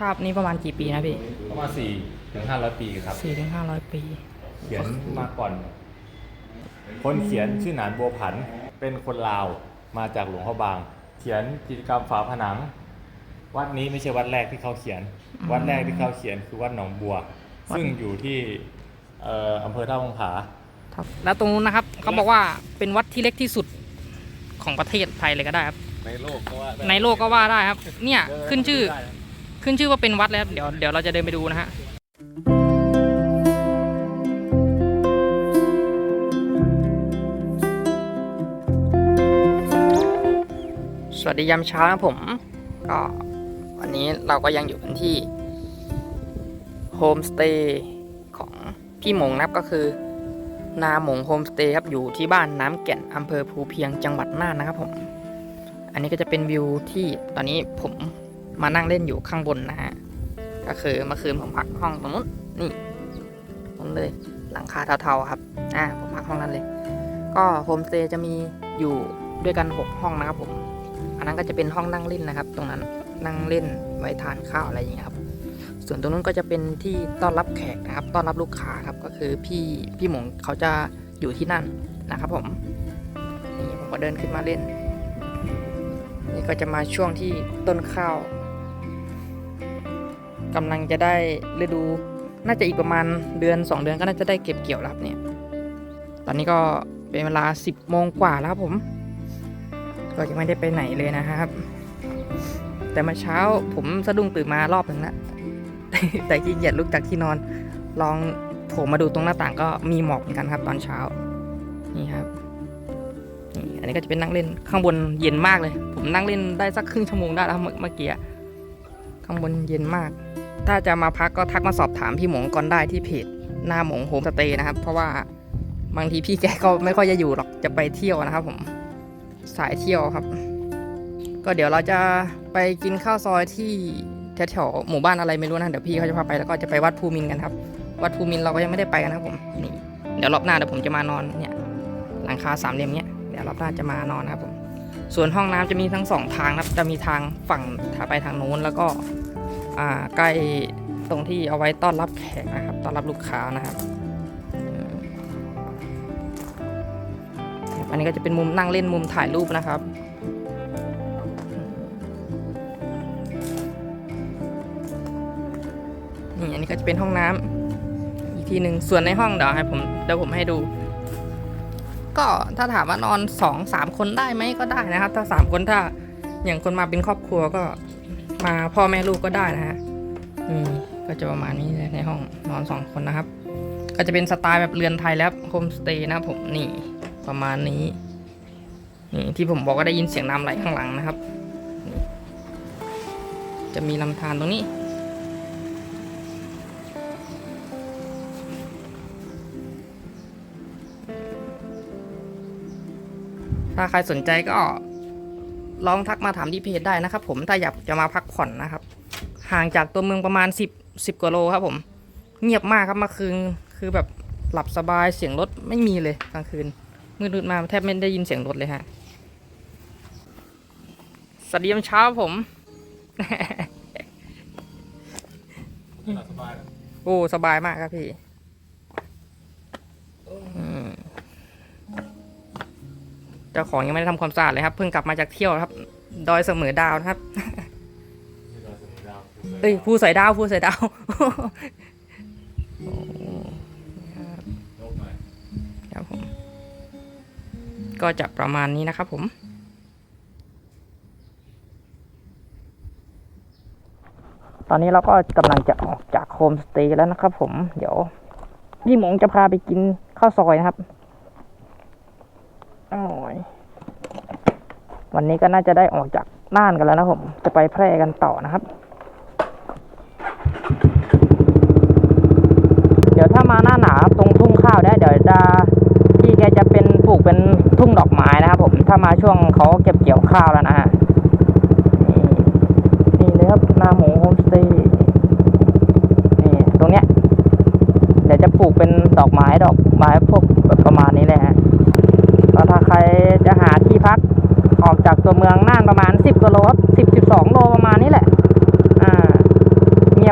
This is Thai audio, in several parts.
ภาพนี้ประมาณกี่ปีนะพี่ประมาณสี่ถึงห้าร้อยปีครับ สี่ถึงห้าร้อยปี เขียนมาก่อน คนเขียนชื่อหนานบัวผัน เป็นคนลาวมาจากหลวงพ่อบาง เขียนกิจกรรมฝาผนัง วัดนี้ไม่ใช่วัดแรกที่เขาเขียน วัดแรกที่เขาเขียนคือวัดหนองบัว ซึ่งอยู่ที่เอ่ออำเภอท่าวังผาครับแล้วตรงนู้นนะครับเขาบอกว่าเป็นวัดที่เล็กที่สุดของประเทศไทยเลยก็ได้ครับ ในโลกก็ว่าได้ในโลกก็ว่าได้ครับ เนี่ยเดิขึ้นชื่อได้ะ ขึ้นชื่อว่าเป็นวัดแล้วเดี๋ยวเดี๋ยวเราจะเดินไปดูนะฮะสวัสดียามเช้านะผม ก็วันนี้เราก็ยังอยู่กันที่โฮมสเตย์ของพี่หมงนะครับก็คือ นาหมงโฮมสเตย์ครับอยู่ที่บ้านน้ำแก่นอำเภอภูเพียงจังหวัดน่านนะครับผม อันนี้ก็จะเป็นวิวที่ตอนนี้ผม มานั่งเล่นอยู่ข้างบนนะฮะ ก็คือเมื่อคืนผมพักห้องตรงนู้น นี่ตรงเลย หลังคาเทาๆครับ อ่า ผมพักห้องนั้นเลย ก็โฮมสเตย์จะมีอยู่ด้วยกัน 6 ห้องนะครับผม อันนั้นก็จะเป็นห้องนั่งเล่นนะครับ ตรงนั้น นั่งเล่นไว้ทานข้าวอะไรอย่างเงี้ยครับ ส่วนตรงนู้นก็จะเป็นที่ต้อนรับแขกนะครับ ต้อนรับลูกค้าครับ ก็คือพี่พี่หมงเขาจะอยู่ที่นั่นนะครับผม นี่ผมก็เดินขึ้นมาเล่น นี่ก็จะมาช่วงที่ต้นข้าว กำลังจะได้ฤดู น่าจะอีกประมาณเดือน 2 เดือนก็น่าจะได้เก็บเกี่ยวแล้วครับเนี่ย ตอนนี้ก็เป็นเวลา 10โมงกว่าแล้วผม ก็ยังไม่ได้ไปไหนเลยนะครับ แต่เมาเช้าผมสะดุ้งตื่นมารอบหนึ่งแล้วแต่ขี้เกียจลุกจากที่นอน ลองโผล่มาดูตรงหน้าต่างก็มีหมอกเหมือนกันครับตอนเช้า นี่ครับนี่อันนี้ก็จะเป็นนั่งเล่นข้างบนเย็นมากเลย ผมนั่งเล่นได้สักครึ่งชั่วโมงได้แล้วเมื่อกี้ข้างบนเย็นมาก ถ้าจะมาพักก็ทักมาสอบถามพี่หมงก่อนได้ที่เพจหน้าหมงโฮมสเตย์นะครับ เพราะว่าบางทีพี่แกก็ไม่ค่อยจะอยู่หรอกจะไปเที่ยวนะครับ ผมสายเที่ยวครับ ก็เดี๋ยวเราจะไปกินข้าวซอยที่แถวๆหมู่บ้านอะไรไม่รู้นะเดี๋ยวพี่เขาจะพาไปแล้วก็จะไปวัดภูมินกันครับ วัดภูมินเราก็ยังไม่ได้ไปกันนะครับผมนี่เดี๋ยวรอบหน้าเดี๋ยวผมจะมานอนเนี่ยหลังคาสามเหลี่ยมเนี้ยเดี๋ยวรอบหน้าจะมานอนนะครับผมส่วนห้องน้ำจะมีทั้งสองทางนะครับจะมีทางฝั่งถ้าไปทางโน้นแล้วก็ ใกล้ตรงที่เอาไว้ต้อนรับแขกนะครับ ต้อนรับลูกค้านะครับ อันนี้ก็จะเป็นมุมนั่งเล่นมุมถ่ายรูปนะครับนี่อันนี้ก็จะเป็นห้องน้ำอีกทีหนึ่งส่วนในห้องเดี๋ยวให้ผมเดี๋ยวผมให้ดู ก็ถ้าถามว่านอนสองสามคนได้ไหมก็ได้นะครับ ถ้าสามคนถ้าอย่างคนมาเป็นครอบครัวก็ มาพ่อแม่ลูกก็ได้นะฮะนี่ก็จะประมาณนี้ในห้องนอนสองคนนะครับ ก็จะเป็นสไตล์แบบเรือนไทยแล้วโฮมสเตย์นะผมนี่ประมาณนี้นี่ที่ผมบอกว่าได้ยินเสียงน้ำไหลข้างหลังนะครับ จะมีลำธารตรงนี้ ถ้าใครสนใจก็ ลองทักมาถามที่เพจได้นะครับ ผมถ้าอยากจะมาพักผ่อนนะครับ ห่างจากตัวเมืองประมาณ 10 10กว่าโลครับ ผม เงียบมากครับเมื่อคืนคือแบบหลับสบายเสียงรถไม่มีเลยกลางคืนมืดๆมาแทบไม่ได้ยินเสียงรถเลยฮะสวัสดียามเช้าผมสบายโอ้สบายมากครับพี่ จ้าของยังไม่ได้ทำความสะอาดเลยครับ เพิ่งกลับมาจากเที่ยวครับ ดอยเสมอดาวนะครับ เอ้ยภูสอยดาวภูสอยดาวโอ้ครับผม ก็จะประมาณนี้นะครับผมตอนนี้เราก็กำลังจะออกจากโฮมสเตย์แล้วนะครับผม เดี๋ยวพี่หมงจะพาไปกินข้าวซอยนะครับโอ้ยวั วันนี้ก็น่าจะได้ออกจากน่านกันแล้วนะผม จะไปแพร่กันต่อนะครับ เดี๋ยวถ้ามาหน้าหนาวตรงทุ่งข้าวได้เดี๋ยวจะพี่แกจะเป็นปลูกเป็นทุ่งดอกไม้นะครับผม ถ้ามาช่วงเขาเก็บเกี่ยวข้าวแล้วนะฮะ นี่นี่เลยครับหน้าหมูโฮมสเตย์นี่ตรงเนี้ย เดี๋ยวจะปลูกเป็นดอกไม้ดอกไม้พวกแบบประมาณนี้เลยฮะก็ถ้าใครจะหาที่พักออกจากตัวเมืองน่านประมาณ 10กิโลครับ10 12 โลประมาณนี้แหละ อ่า ย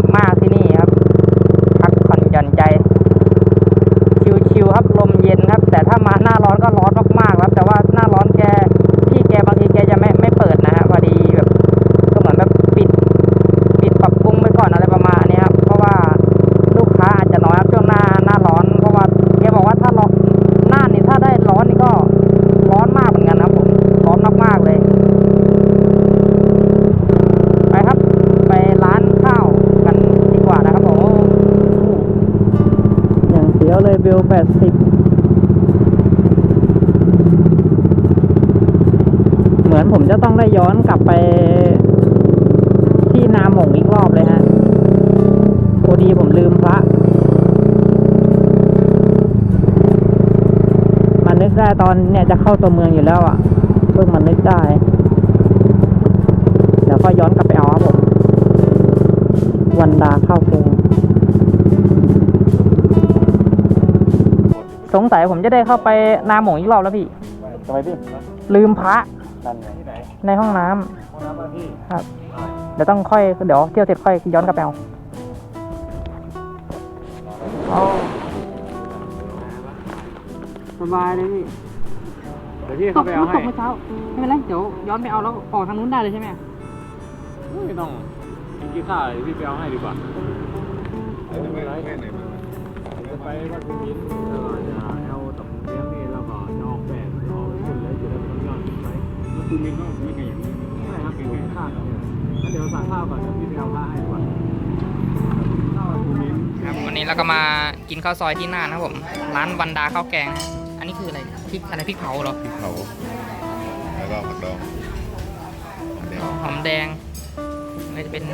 วเลยเบลแปดสิบเหมือนผมจะต้องได้ย้อนกลับไปที่นาหม่งอีกรอบเลยฮะพอดีผมลืมพระมันนึกได้ตอนเนี่ยจะเข้าตัวเมืองอยู่แล้วอะ เพิ่งมันนึกได้เดี๋ยวก็ย้อนกลับไปเอาครับผม วันดาเข้าเกง สงสัยผมจะได้เข้าไปนาหมงอีกรอบแล้วพี่ ทำไมพี่ลืมพระนั่นไงที่ไหนในห้องน้ำห้องน้ำบ้านพี่ครับ เดี๋ยวต้องค่อยเดี๋ยวเที่ยวเสร็จค่อยย้อนกลับไปเอาเอาสบายเลยพี่เดี๋ยวพี่เขาไปเอาให้ตกเมื่อเช้าไม่เป็นไรเดี๋ยวย้อนไปเอาแล้วออกทางนู้นได้เลยใช่ไหมไม่ต้องกินข้าวเดี๋ยวพี่ไปเอาให้ดีกว่าไปไหนไป ไหนมาจะไปวัดพิมิตรแล้วก็จะเอาตำเลี้ยงนี่แล้วก็จะออกแบบออกหุ่นแล้วอยู่แล้วมันยอดขึ้นไปแล้วคุณมินก็มีไงอย่างนี้ใช่ครับเป็นข้าวเนี่ยงั้นเดี๋ยวสั่งข้าวก่อนเดี๋ยวพี่ไปเอาข้าวให้ดีกว่าข้าวคุณมินครับวันนี้เราก็มากินข้าวซอยที่น่านนะครับผม ร้านวันดาข้าวแกง อันนี้คืออะไรพริกอะไรพริกเผาเหรอพริกเผาแล้วก็ผักดองอันเนี้ยหอมแดงอะไรจะเป็น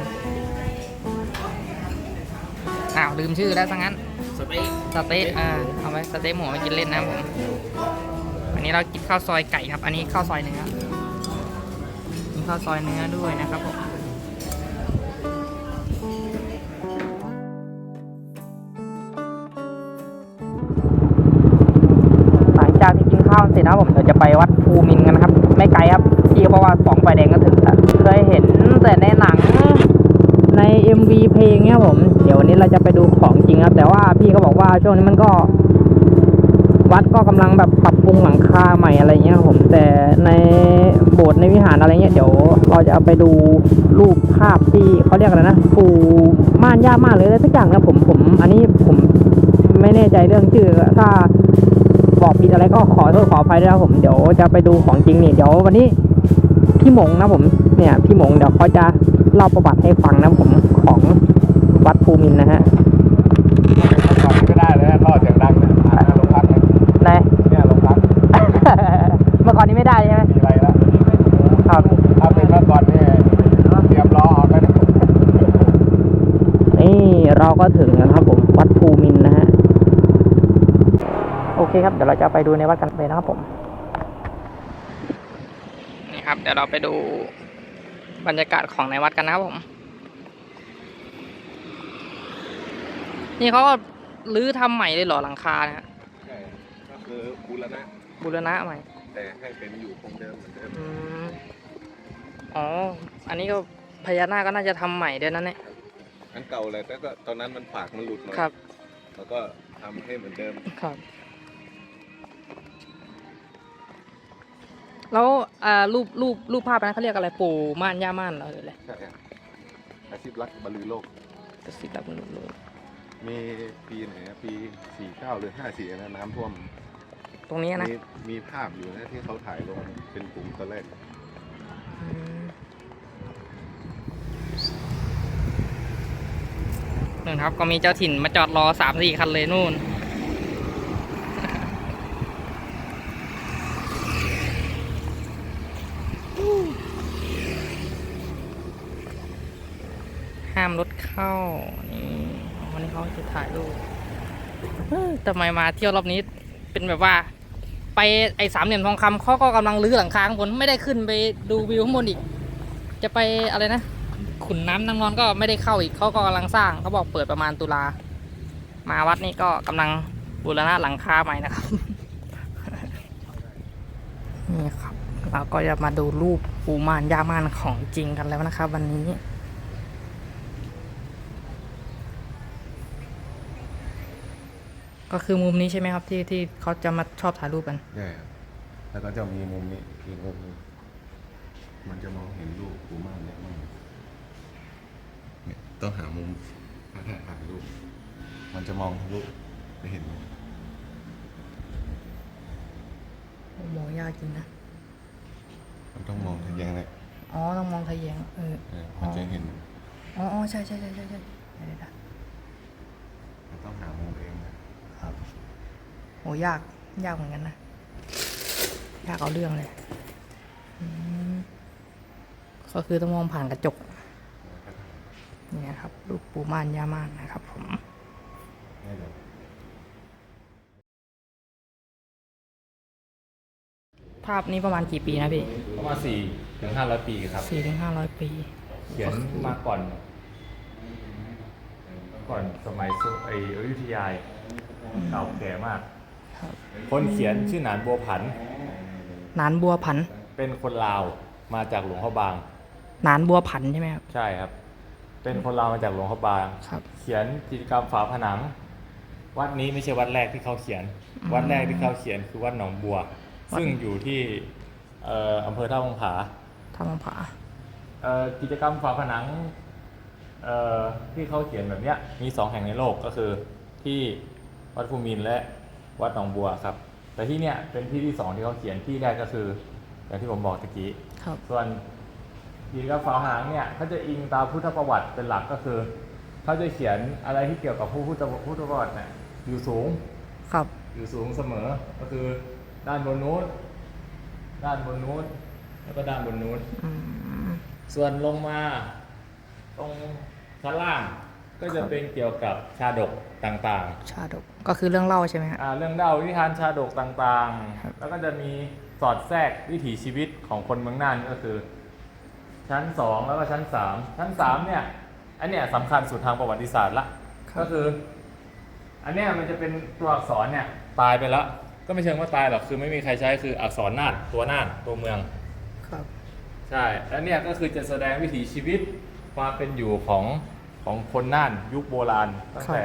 อ้าวลืมชื่อแล้วซะงั้นส เต๊ะสเต๊ะอ่าเอาไว้สเต๊ะหมูไว้กินเล่นนะผมอันนี้เรากินข้าวซอยไก่ครับ อันนี้ข้าวซอยเนื้อมีข้าวซอยเนื้อด้วยนะครับผมหลังจากที่กินข้าวเสร็จนะผมเดี๋ยวจะไปวัดภูมินกันนะครับ ไม่ไกลครับที่เพราะว่าสองไฟแดงก็ถึงแล้วเคยเห็นแต่ในหนังใน MV เพลงเนี่ยผม เดี๋ยววันนี้เราจะไปดูค ช่วงนี้มันก็ วัดก็กำลังแบบปรับปรุงหลังคาใหม่อะไรเงี้ยผมแต่ในโบสถ์ในวิหารอะไรเงี้ยเดี๋ยวเราจะเอาไปดูรูปภาพที่เขาเรียกอะไรนะปูม่านย่าม่านเลยอะไรสักอย่างนะผมผมอันนี้ผมไม่แน่ใจเรื่องชื่อถ้าบอกผิดอะไรก็ขอโทษขออภัยด้วยนะผมเดี๋ยวจะไปดูของจริงนี่เดี๋ยววันนี้พี่หมงนะผมเนี่ยพี่หมงเดี๋ยวเขาจะเล่าประวัติให้ฟังนะผมของวัดภูมินนะฮะ นก็ได้เลยนะรอดเสียงดังเนี่ยอ่าโรงพักเนี่ยไหน เนี่ยโรงพักเมื่อก่อนนี้ไม่ได้ใช่ไหมมีอะไรแล้วครับถ้าเป็นเมื่อก่อนเนี่ยเตรียมรอออกแล้วนะนี่เราก็ถึงแล้วนะครับผมวัดภูมินทร์นะฮะโอเคครับเดี๋ยวเราจะไปดูในวัดกันเลยนะครับผมนี่ครับ เดี๋ยวเราไปดูบรรยากาศของในวัดกันนะครับผม นี่เขาก็ รื้อทำใหม่เลยเหรอหลังคาเนี่ยใช่ก็คือบูรณะบูรณะใหม่ แต่ให้เป็นอยู่คงเดิมเหมือนเดิมอืมอ๋อ อันนี้ก็พญานาคก็น่าจะทำใหม่ด้วยนั่นเนี่ย อันเก่าเลยแต่ก็ตอนนั้นมันปากมันหลุดหน่อยครับ แล้วก็ทำให้เหมือนเดิมครับ แล้วอ่ารูปรูปรูปภาพนั้นเขาเรียกอะไรปู่ม่านย่าม่านเหรอหรืออะไรใช่ครับอาชีพรักบรรลือโลกกระสิบแบบนี้เลย มีปีไหนนะปี49หรือ54นะน้ำท่วมตรงนี้นะมีมีภาพอยู่นะที่เขาถ่ายลงเป็นกลุ่มตอนแรกอืมนู่นครับก็มีเจ้าถิ่นมาจอดรอสามสี่คันเลยนู่น ห้ามรถเข้านี่วันนี้ เขาจะถ่ายรูปทำไมมาเที่ยวรอบนี้เป็นแบบว่า ไปไอ้สามเหลี่ยมทองคำเขาก็กำลังรื้อหลังคาข้างบนไม่ได้ขึ้นไปดูวิวข้างบนอีก จะไปอะไรนะ ขุนน้ำนางนอนก็ไม่ได้เข้าอีกเขาก็กำลังสร้างเขาบอกเปิดประมาณตุลา มาวัดนี้ก็กำลังบูรณะหลังคาใหม่นะครับนี่ครับเราก็จะมาดูรูปปูมานยามานของจริงกันแล้วนะครับ วันนี้ ก็คือมุมนี้ใช่ไหมครับที่ที่เขาจะมาชอบถ่ายรูปกันใช่ครับแล้วก็จะมีมุมนี้อีกมุมหนึงมันจะมองเห็นรูปปูม่านเยอะมากเนี่ยต้องหามุมมาถ่ายถ่ายรูป มันจะมองทะลุไปเห็นโอ้โหยากจริงนะมันต้องมองทะแยงเลยอ๋อต้องมองทะแยงเออเออมันจะเห็น อ๋ออ๋อใช่ใช่ใช่ใช่ใช่เดี๋ยวเดี๋ยวมันต้องหามุมเองนะครับ โหยาก ยากเหมือนกันนะ ยากเอาเรื่องเลยอืมก็คือต้องมองผ่านกระจกเนี่ยครับ รูปปูม่านย่าม่านนะครับผมนี่เลยภาพนี้ประมาณกี่ปีนะพี่ ประมาณสี่ถึงห้าร้อยปีครับสี่ถึงห้าร้อยปี เขียนมาก่อน ก่อนสมัยสุไออยุธยาเก่าแก่มาก ครับคนเขียนชื่อหนานบัวผันนานบัวผัน เป็นคนลาวมาจากหลวงพ่อบางนานบัวผันใช่ไหมครับ ใช่ครับ เป็นคนลาวมาจากหลวงพ่อบาง ครับ เขียนกิจกรรมฝาผนัง วัดนี้ไม่ใช่วัดแรกที่เขาเขียนวัดแรกที่เขาเขียนคือวัดหนองบัว วัด ซึ่งอยู่ที่เอ่ออำเภอท่าวังผาทางผา เอ่อกิจกรรมฝาผนังเอ่อที่เขาเขียนแบบเนี้ยมีสองแห่งในโลกก็คือที่วัดภูมินทร์และ วัดหนองบัวครับ แต่ที่เนี้ยเป็นที่ที่สองที่เขาเขียนที่แรกก็คือ อย่างที่ผมบอกตะกี้ครับส่วนกิจกรรมฝาผนังเนี่ยเขาจะอิงตามพุทธประวัติเป็นหลักก็คือเขาจะเขียนอะไรที่เกี่ยวกับผู้พุทธพุทธประวัติเนี่ยอยู่สูงครับอยู่สูงเสมอก็คือด้านบนนู้นด้านบนนู้นแล้วก็ด้านบนนู้นอืมส่วนลงมาตรงชั้นล่าง ก็จะเป็นเกี่ยวกับชาดกต่างชาดกก็คือเรื่องเล่าใช่ไหมฮะ ๆอ่าเรื่องเล่าวิธานชาดกต่างครับ ๆ แล้วก็จะมีสอดแทรกวิถีชีวิตของคนเมืองน่านก็คือ ชั้นสองแล้วก็ชั้นสามชั้นสามเนี่ย อันเนี้ยสำคัญสุดทางประวัติศาสตร์ละ ก็คือ อันเนี้ยมันจะเป็นตัวอักษรเนี่ยตายไปแล้วก็ไม่เชิงว่าตายหรอกคือไม่มีใครใช้คืออักษรน่านตัวน่านตัวเมือง ครับ ใช่ แล้วเนี่ยก็คือจะแสดงวิถีชีวิตความเป็นอยู่ของ ของคนน่านยุคโบราณตั้งแต่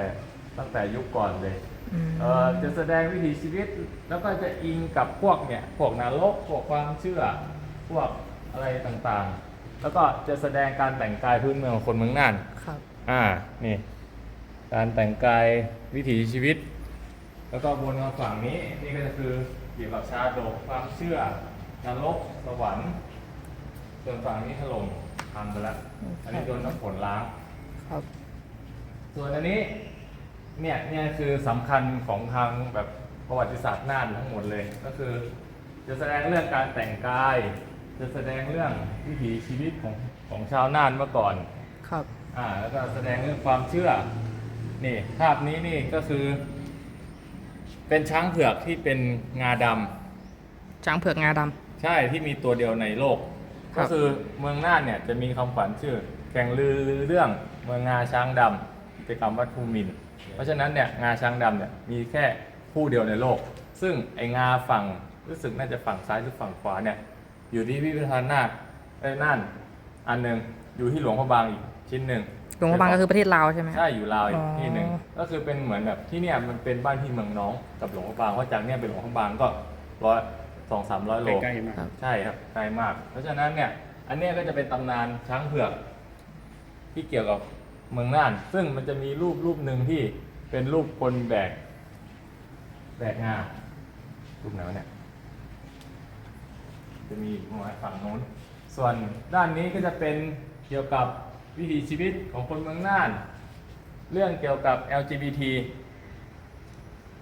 ตั้งแต่ยุคก่อนเลยอืมเอ่อจะแสดงวิถีชีวิตแล้วก็จะอิงกับพวกเนี่ยพวกนรกพวกความเชื่อพวกอะไรต่างๆ แล้วก็จะแสดงการแต่งกายพื้นเมืองของคนเมืองน่านครับอ่านี่ การแต่งกายวิถีชีวิต แล้วก็บนมาฝั่งนี้นี่ก็จะคือเกี่ยวกับชาดกความเชื่อนรกสวรรค์ส่วนฝั่งนี้ถล่มพังไปแล้วอันนี้โดนน้ำฝนล้าง ครับ ส่วนอันนี้เนี่ยเนี่ยคือสำคัญของทางแบบประวัติศาสตร์น่านทั้งหมดเลย ก็คือ จะแสดงเรื่องการแต่งกาย จะแสดงเรื่องวิถีชีวิตของของชาวน่านเมื่อก่อน ครับ อ่าแล้วก็แสดงเรื่องความเชื่อ นี่ภาพนี้นี่ก็คือ เป็นช้างเผือกที่เป็นงาดำช้างเผือกงาดใช่ที่มีตัวเดียวในโลก ครัก็บ คือเมืองน่านเนี่ยจะมีคำขวัญชื่อแข่งลือลือเรื่อง เมืองงาช้างดำกิจกรรมวัดภูมินทร์เพราะฉะนั้นเนี่ยงาช้างดำเนี่ยมีแค่คู่เดียวในโลก ซึ่งไองาฝั่งรู้สึกน่าจะฝั่งซ้ายหรือฝั่งขวาเนี่ยอยู่ที่พิพิธภัณฑ์น่านไอ้ยน่านอันหนึ่งอยู่ที่หลวงพระบางอีกชิ้นหนึ่งำหลวงพระบางก็คือประเทศลาวใช่ไหมฮะใช่อยู่ลาวอีอ๋กอที่หนึ่งก็คือเป็นเหมือนแบบที่เนี่ยมันเป็นบ้านพี่เมืองน้องกับหลวงพระบางเพราะจากเนี่ยเป็นหลวงพระบางก็ร้อยสองสามร้อยโล ใกล้ๆมากครับใช่ครับไกลมาก เพราะฉะนั้นเนี่ยอันเนี้ยก็จะเป็นตำนานช้างเผือก ที่เกี่ยวกับเมืองน่าน ซึ่งมันจะมีรูปรูปหนึ่งที่เป็นรูปคนแบกแบกงารูปไหนวะเนี่ยจะมีหัวฝั่งโน้น ส่วนด้านนี้ก็จะเป็นเกี่ยวกับวิถีชีวิตของคนเมืองน่าน เรื่องเกี่ยวกับ LGBT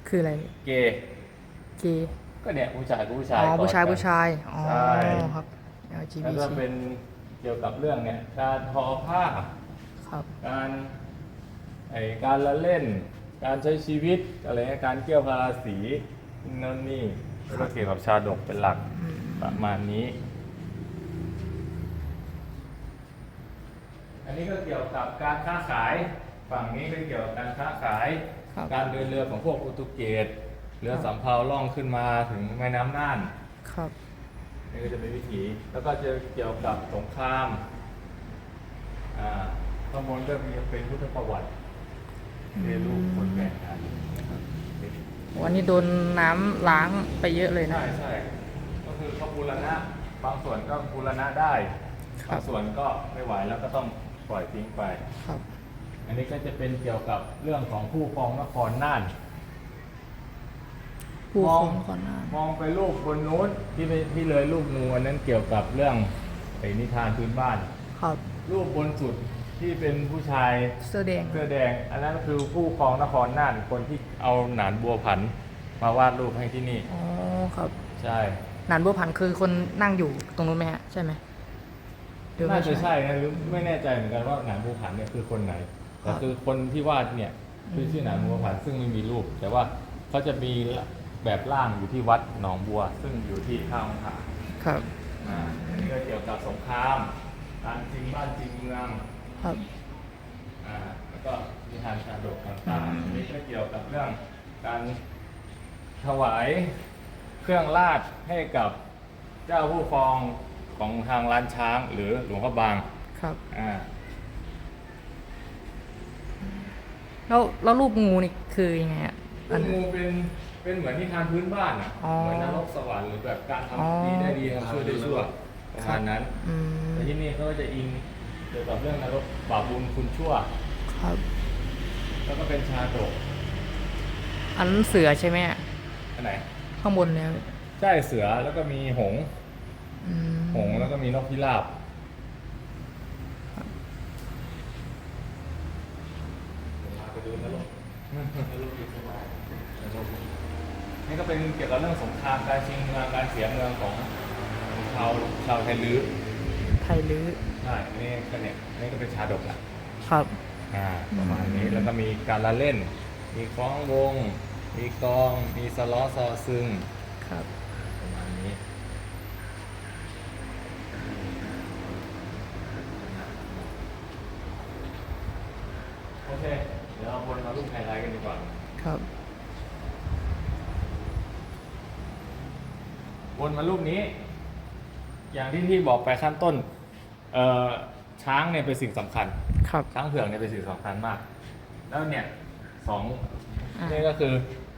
คืออะไรเกย์เกย์ก็เนี่ยผู้ชายกับผู้ชาอ๋ยอกอดผู้ชายกันผู้ชายอ๋อใช่ครับ แล้ว LGBT ก็เป็นเกี่ยวกับเรื่องเนี่ยการทอผ้า ครับ การไอการละเล่น การใช้ชีวิตอะไรเงี้ยการเกี่ยวพาราสีนั่นนี่แล้วก็เกี่ยวกับชาดกเป็นหลักประมาณนี้ อันนี้ก็เกี่ยวกับการค้าขายฝั่งนี้ก็เกี่ยวกับการค้าขายครับการเดินเรือของพวกโปรตุเกสเรือครับสำเภาล่องขึ้นมาถึงแม่น้ำน่านครับนี่ก็จะเป็นวิถีแล้วก็จะเกี่ยวกับสงครามอ่า ข้างบนก็มีเป็นพุทธประวัติเรียนรู้คนแบ่งงานวันนี้โดนน้ำล้างไปเยอะเลยนะ ใช่ใช่ก็คือเขาบูรณะ บางส่วนก็บูรณะได้ครับบางส่วนก็ไม่ไหวแล้วก็ต้องปล่อยทิ้งไปครับ อันนี้ก็จะเป็นเกี่ยวกับเรื่องของผู้ครองนครน่านผู้มคองรองก่อนหน้ามองไปรูปบนนู้นที่ไปที่เลยรูปนูอันนั้นเกี่ยวกับเรื่องไอ้นิทานพื้นบ้าน ครับ รูปบนสุด ที่เป็นผู้ชายเสื้อแดง เสื้อแดง อันนั้นคือผู้ครองนครน่านคนที่เอาหนานบัวผันมาวาดรูปให้ที่นี่ อ๋อครับใช่ หนานบัวผันคือคนนั่งอยู่ตรงนู้นไหมฮะ ใช่ไหมหรือน่าไม่จะใช่นะหรือไม่แน่ใจเหมือนกันว่าหนานภูผันเนี่ยคือคนไหนแต่ครับคือคนที่วาดเนี่ยคือชื่อหนานภูผันซึ่งไม่มีรูป แต่ว่าเขาจะมีแบบร่างอยู่ที่วัดหนองบัว ซึ่งอยู่ที่ข้างผาครับ อ่าอันนี้ก็เกี่ยวกับสงครามการจริงบ้านจริงเมือง ครับอ่าแล้วก็นิทานชาดกต่างๆอันนี้ก็เกี่ยวกับเรื่องการถวายเครื่องราชให้กับเจ้าผู้ครองของทางล้านช้างหรือหลวงพ่อบางครับ อ่าแล้วแล้วรูปงูนี่คือยังไงฮะอัน งูเป็นเป็นเหมือนนิทานพื้นบ้านอะอ๋อเหมือนนรกสวรรค์หรือแบบการอ๋อ ทำดีได้ดีทำชั่วได้ชั่วประมาณนั้น อืม แต่ที่นี่เขาก็จะอิงเกี่ยวกับเรื่องนรกบาปบุญคุณชั่ว ครับ แล้วก็เป็นชาดกอันนั้นเสือใช่ไหมฮะอันไหนข้างบนแล้วใช่เสือแล้วก็มีหงส์อืมหงส์แล้วก็มีนกพิราบไปดูนรกนรกอยู่ข้างหลังนรกนี่ก็เป็นเกี่ยวกับเรื่องสงครามการชิงเมืองการเสียเมืองของชาวชาวไทยลื้อไทยลื้อใช่นี่ก็เนี่ยนี่ก็เป็นชาดกละครับ อ่าประมาณนี้แล้วก็มีการละเล่น มีคล้องวง มีกลอง มีสล้อซอซึงครับ ประมาณนี้ โอเค เดี๋ยวเราวนมารูปไฮไลท์กันดีกว่า ครับ วนมารูปนี้ อย่างที่ที่บอกไปขั้นต้น เอ่อช้างเนี่ยเป็นสิ่งสำคัญ ครับ ช้างเผือกเนี่ยเป็นสิ่งสำคัญมาก แล้วเนี่ยสองอ่านี่ก็คือ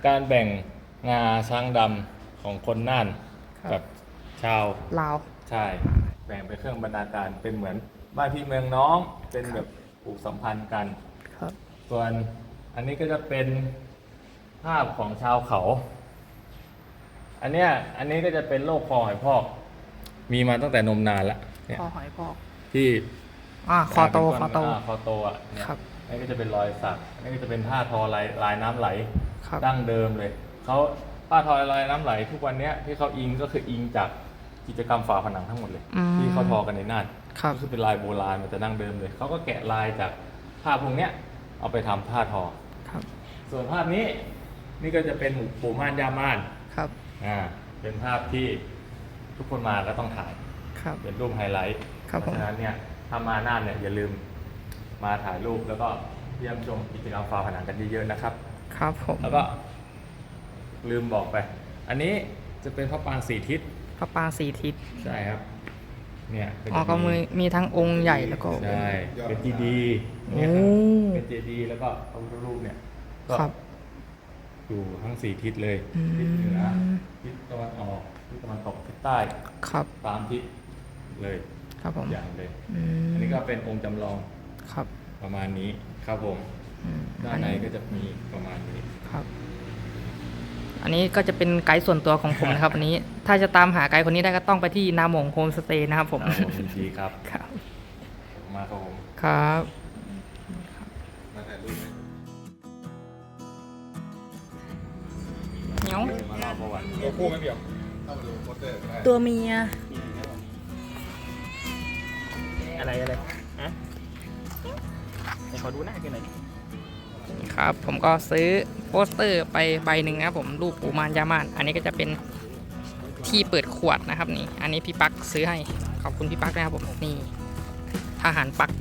การแบ่งงาช้างดำของคนน่านครับกับชาวลาว ใช่แบ่งเป็นเครื่องบรรณาการเป็นเหมือนบ้านพี่เมืองน้องเป็นแบบผูกสัมพันธ์กัน ครับ ส่วนอันนี้ก็จะเป็นภาพของชาวเขา อันเนี้ยอันนี้ก็จะเป็นโรคคอหอยพอก มีมาตั้งแต่นมนานแล้วเนี่ย คอหอยพอก ที่อ่าคอโตกลายคอเป็นโตาคอโตอะเนี่ยครับอันนี้ก็จะเป็นรอยสักอันนี้ก็จะเป็นผ้าทอลายลายน้ำไหลครับ ดั้งเดิมเลยเขาผ้าทอลายน้ำไหล ทุกวันเนี้ยที่เขาอิงก็คืออิงจากกิจกรรมฝาผนังทั้งหมดเลย อืม ที่เขาทอกันในน่าน ครับ ก็คือเป็นลายโบราณมันจะดั้งเดิมเลย เขาก็แกะลายจากภาพพวกเนี้ย เอาไปทำผ้าทอ ครับส่วนภาพนี้นี่ก็จะเป็นปู่ม่านย่าม่านครับอ่าเป็นภาพที่ทุกคนมาก็ต้องถ่าย ครับ เป็นรูปไฮไลท์ครับ เพราะฉะนั้นเนี่ยถ้ามาน่านเนี่ยอย่าลืมมาถ่ายรูปแล้วก็เยี่ยมชมกิจกรรมฝาผนังกันเยอะๆนะครับ ครับผมแล้วก็ลืมบอกไป อันนี้จะเป็นพระปรางสี่ทิศพระปรางสีทิศใช่ครับเนี่ยอ๋อก็มีมีทั้งองค์ใหญ่แล้วก็ใช่เป็นเจดีย์โอ้เนี่ยครับเป็นเจดีย์แล้วก็พระพุทธรูปเนี่ยก็ครับอยู่ทั้งสี่ทิศเลยอืมทิศเหนือทิศตะวันออกทิศตะวันตกทิศใต้ครับตามทิศเลย ครับผมอย่างเลยอืมอันนี้ก็เป็นองค์จำลองครับ ประมาณนี้ครับผมอืมด้านในก็จะมีประมาณนี้ครับ อันนี้ก็จะเป็นไกด์ส่วนตัวของผมนะครับอันนี้ ถ้าจะตามหาไกด์คนนี้ได้ก็ต้องไปที่นาหมงโฮมสเตย์นะครับผมครับผมยินดีครับครับขอบคุณมากครับผมครับมาถ่ายรูปไหมเหนียวมาเล่าประวัติตัวคู่ไหมเบี่ยวเข้ามาดูโปสเตอร์ได้ตัวเมีย อดูหน้ากันหน่อยครับผมก็ซื้อโปสเตอร์ไปใบหนึ่งนะครับผมรูปปูมานยามาน อันนี้ก็จะเป็นที่เปิดขวดนะครับนี่ อันนี้พี่ปักซื้อให้ขอบคุณพี่ปักนะครับผมนี่ทหารปัก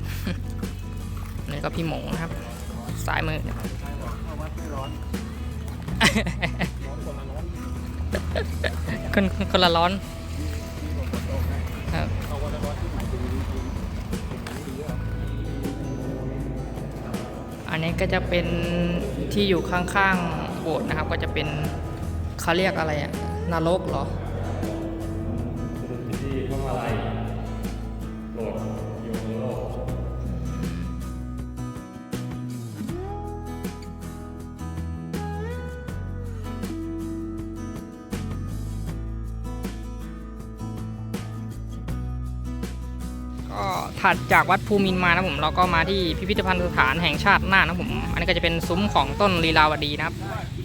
นี่ก็พี่หมงนะครับสายมือคนคนละร้อน นนี้ก็จะเป็นที่อยู่ข้างๆโบสถ์นะครับ ก็จะเป็นเขาเรียกอะไรอะนรกเหรอ ถัดจากวัดภูมินทร์มานะผมเราก็มาที่พิพิธภัณฑ์สถานแห่งชาติน่านนะผมอันนี้ก็จะเป็นซุ้มของต้นลีลาวดีนะครับ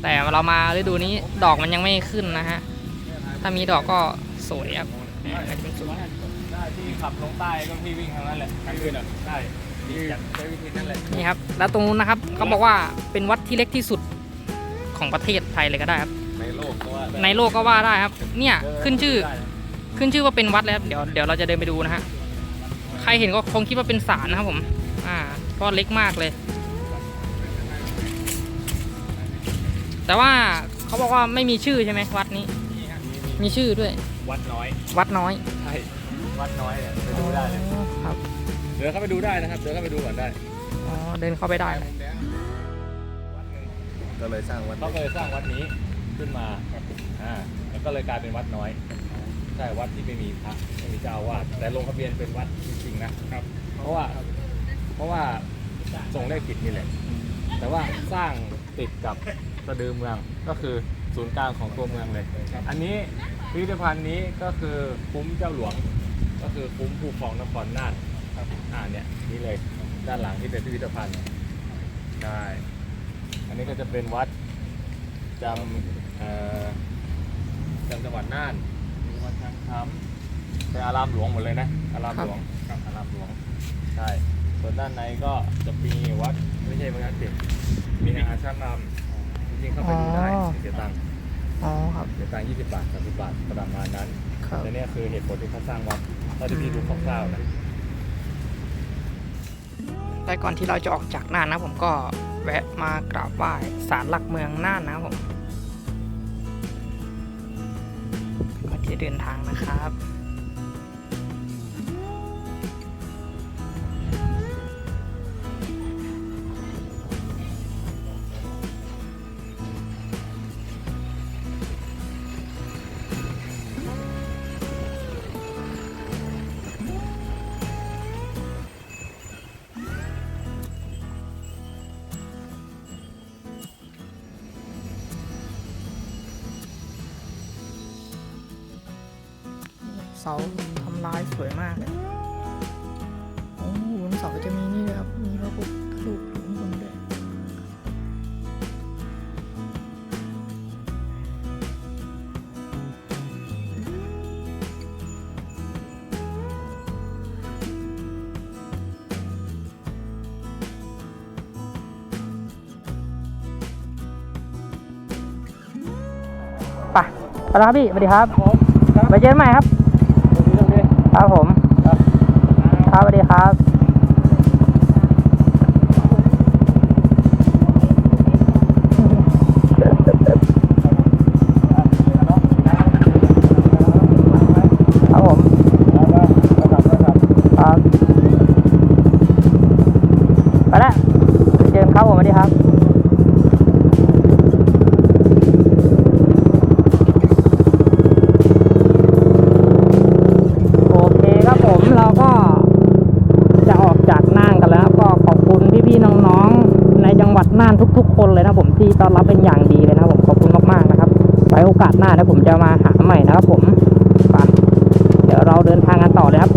แต่เรามาฤดูนี้ดอกมันยังไม่ขึ้นนะฮะถ้ามีดอกก็สวยครับอ่าก็จะเป็นซุ้มได้ที่ขับลงใต้ก็พี่วิ่งทางนั้นแหละกลางคืนอะได้ดีจัดใช้วิธีนั้นแหละนี่ครับ แล้วตรงนู้นนะครับเขาบอกว่าเป็นวัดที่เล็กที่สุดของประเทศไทยเลยก็ได้ครับ ในโลกก็ว่าได้ในโลกก็ว่าได้ครับ เนี่ยขึ้นชื่อได้ะขึ้นชื่อว่าเป็นวัดแล้วครับเดี๋ยวเดี๋ยวเราจะเดินไปดูนะฮะ ใครเห็นก็คงคิดว่าเป็นศาลนะครับผม อ่าเพราะเล็กมากเลย แต่ว่าเขาบอกว่าไม่มีชื่อใช่ไหมวัดนี้ นี่ฮะมีมีชื่อด้วย วัดน้อยวัดน้อย ใช่วัดน้อยเนี่ยไปดูได้เลยอ๋อครับ เดินเข้าไปดูได้นะครับ เดินเข้าไปดูก่อนได้อ๋อ เดินเข้าไปได้วัดหนึ่งก็เลยสร้างวัดเขาก็เลยสร้างวัดนี้ขึ้นมาอ่าแล้วก็เลยกลายเป็นวัดน้อย ใช่วัดที่ไม่มีพระไม่มีเจ้าอาวาสแต่ลงทะเบียนเป็นวัดจริงๆนะครับ เพราะว่าเพราะว่าส่งเลขผิดนี่แหละ แต่ว่าสร้างติดกับสะดือเมืองก็คือศูนย์กลางของตัวเมืองเลย อันนี้พิพิธภัณฑ์นี้ก็คือคุ้มเจ้าหลวง ก็คือคุ้มภูครองนครน่านครับอ่าเนี่ยนี่เลยด้านหลังที่เป็นพิพิธภัณฑ์ใช่อันนี้ก็จะเป็นวัดจำเอ่อจำจังหวัดน่านมี วัดช้างคำเป็นอารามหลวงหมดเลยนะ อารามหลวงครับอารามหลวง ใช่ ส่วนด้านในก็จะมีวัดไม่ใช่วัดนั้นสิมีอาชารามจริงๆเข้าไปดูได้อ๋อเสียตังค์อ๋อครับเสียตังค์20บาท30บาทประมาณนั้นครับและเนี่ยคือเหตุผลที่เขาสร้างวัดเท่าที่พี่รู้คร่าวๆนะแต่ก่อนที่เราจะออกจากน่านนะผมก็แวะมากราบไหว้ศาลหลักเมืองน่านนะครับผม ที่เดินทางนะครับ ไปแล้วครับพี่สวัสดีครับไปเจอกันใหม่ครับ ครับผม ครับสวัสดีครับครับับผมที่ต้อนรับเป็นอย่างดีเลยนะครับผมขอบคุณมากๆนะครับ ไว้โอกาสหน้านะผมจะมาหาใหม่นะครับผมไปเดี๋ยวเราเดินทางกันต่อเลยครับ